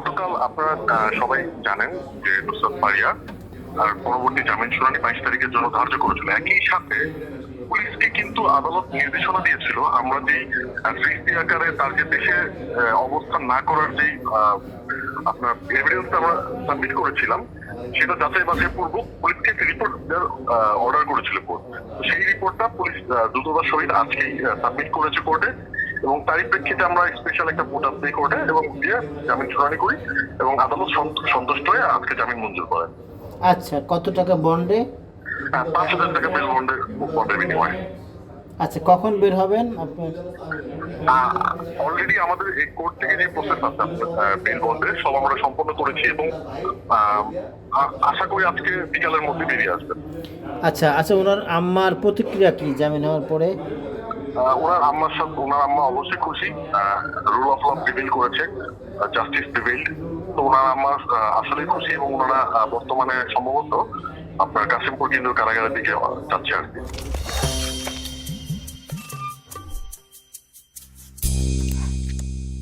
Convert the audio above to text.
গতকাল আপনারা সবাই জানেন যে নুসরাত ফারিয়া আর পরবর্তী জামিন শুনানি বাইশ তারিখের জন্য ধার্য করেছিল। একই সাথে পুলিশকে কিন্তু আদালত নির্দেশনা দিয়েছিল, আমরা যে সৃষ্টি আকারে তার যে দেশে অবস্থান না করার যে আপনার এভিডেন্স আমরা সাবমিট করেছিলাম, সেটা যাচাই বাছাই পূর্বক পুলিশকে রিপোর্ট দেওয়ার অর্ডার করেছিল কোর্ট সেই রিপোর্টটা পুলিশ দ্রুততার সহিত আজকেই সাবমিট করেছে কোর্টে এবং তারই প্রেক্ষিতে আমরা স্পেশাল একটা ভোটার দিই কোর্টে এবং দিয়ে জামিন শুনানি করি এবং আদালত সন্তুষ্ট হয়ে আজকে জামিন মঞ্জুর করে। আচ্ছা কত টাকা বন্ডে হ্যাঁ, পাঁচ হাজার টাকা বেল বন্ডের বন্ডের বিনিময়ে। আচ্ছা কখন বের হবেন আপনার অলরেডি আমাদের এই কোর্ট থেকে যে প্রসেস আছে বেল বন্ডের সব আমরা সম্পন্ন করেছি এবং আশা করি আজকে বিকালের মধ্যে বেরিয়ে আসবে আচ্ছা আচ্ছা ওনার আম্মার প্রতিক্রিয়া কি জামিন হওয়ার পরে? ওনার আম্মার সাথে ওনার আম্মা অবশ্যই খুশি। রুল অফ ল প্রিভিল করেছে জাস্টিস প্রিভিল তো ওনার আম্মা আসলে খুশি এবং ওনারা বর্তমানে সম্ভবত আপনার কাশিমপুর কেন্দ্রীয় কারাগারের দিকে যাচ্ছে আর কি।